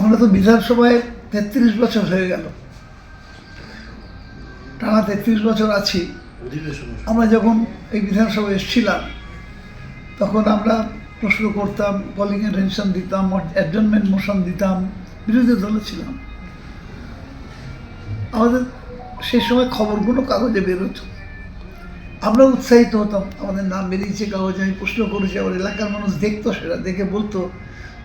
আমরা তো বিধানসভায় তেত্রিশ বছর হয়ে গেল। টানা তেত্রিশ বছর আছি। আমরা যখন এই বিধানসভায় এসেছিলাম, তখন আমরা প্রশ্ন করতাম কলিং অ্যাটেনশন দিতাম অ্যাডজনমেন্ট মোশন দিতাম, বিরোধী দলে ছিলাম। আমাদের সেই সময় খবরগুলো কাগজে বেরোতো আমরা উৎসাহিত হতাম, আমাদের নাম বেরিয়েছে কাগজে, আমি প্রশ্ন করেছি, আমার এলাকার মানুষ দেখতো, সেটা দেখে বলতো।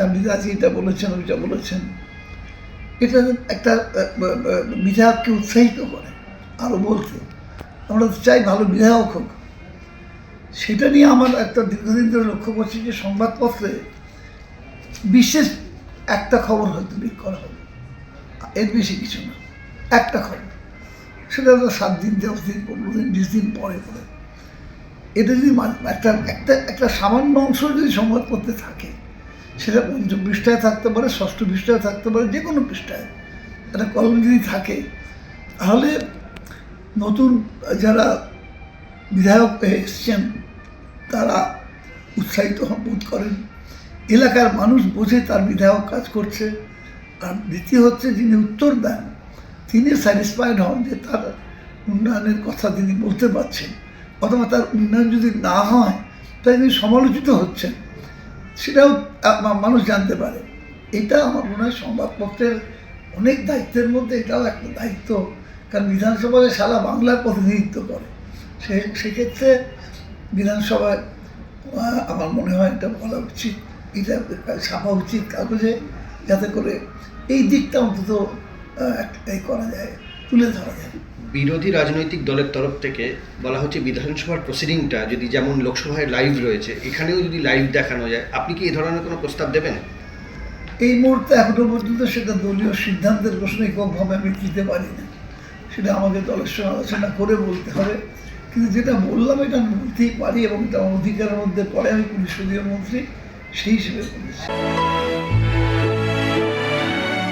আপনি আজকে এটা বলেছেন, ওইটা বলেছেন। এটা একটা, বিধায়ককে উৎসাহিত করে আরও বলতে আমরা চাই ভালো বিধায়ক হোক। সেটা নিয়ে আমার একটা দীর্ঘদিন ধরে লক্ষ্য করছি যে সংবাদপত্রে বিশেষ একটা খবর হয়তো লিক করা হবে। এর বেশি কিছু না, একটা খবর। সেটা তো সাত দিন, দশ দিন, পনেরো দিন, বিশ দিন পরে করে এটা যদি একটা একটা একটা সামান্য অংশ যদি সংবাদপত্রে থাকে সেটা পঞ্চম পৃষ্ঠায় থাকতে পারে, ষষ্ঠ পৃষ্ঠায় থাকতে পারে, যে কোনো পৃষ্ঠায়। একটা কলম যদি থাকে, তাহলে নতুন যারা বিধায়ক হয়ে এসছেন, তারা উৎসাহিত বোধ করেন। এলাকার মানুষ বোঝে তার বিধায়ক কাজ করছে। আর দ্বিতীয় হচ্ছে, যিনি উত্তর দেন, তিনি স্যাটিসফাইড হন যে তার উন্নয়নের কথা তিনি বলতে পারছেন। অথবা তার উন্নয়ন যদি না হয়, তাই তিনি সমালোচিত হচ্ছেন। সেটাও মানুষ জানতে পারে। এটা আমার মনে হয় সংবাদপত্রের অনেক দায়িত্বের মধ্যে এটাও একটা দায়িত্ব। কারণ বিধানসভায় সারা বাংলার প্রতিনিধিত্ব করে। সে, সেক্ষেত্রে বিধানসভায় আমার মনে হয় এটা বলা উচিত। এটা ছাপা উচিত কাগজে যাতে করে এই দিকটা অন্তত এই করা যায়, তুলে ধরা যায়। বিরোধী রাজনৈতিক দলের তরফ থেকে বলা হচ্ছে বিধানসভার প্রসিডিংটা যদি যেমন লোকসভায় লাইভ রয়েছে, এখানেও যদি লাইভ দেখানো যায়, আপনি কি এই ধরনের কোনো প্রস্তাব দেবেন? এই মুহূর্তে এখনও পর্যন্ত সেটা দলীয় সিদ্ধান্তের প্রশ্ন এককভাবে আমি দিতে পারি না সেটা আমাকে দলের সঙ্গে আলোচনা করে বলতে হবে। কিন্তু যেটা বললাম এটা বলতেই পারি এবং এটা অধিকারের মধ্যে পড়ে আমি পরিষদীয় মন্ত্রী, সেই হিসেবে বলেছি।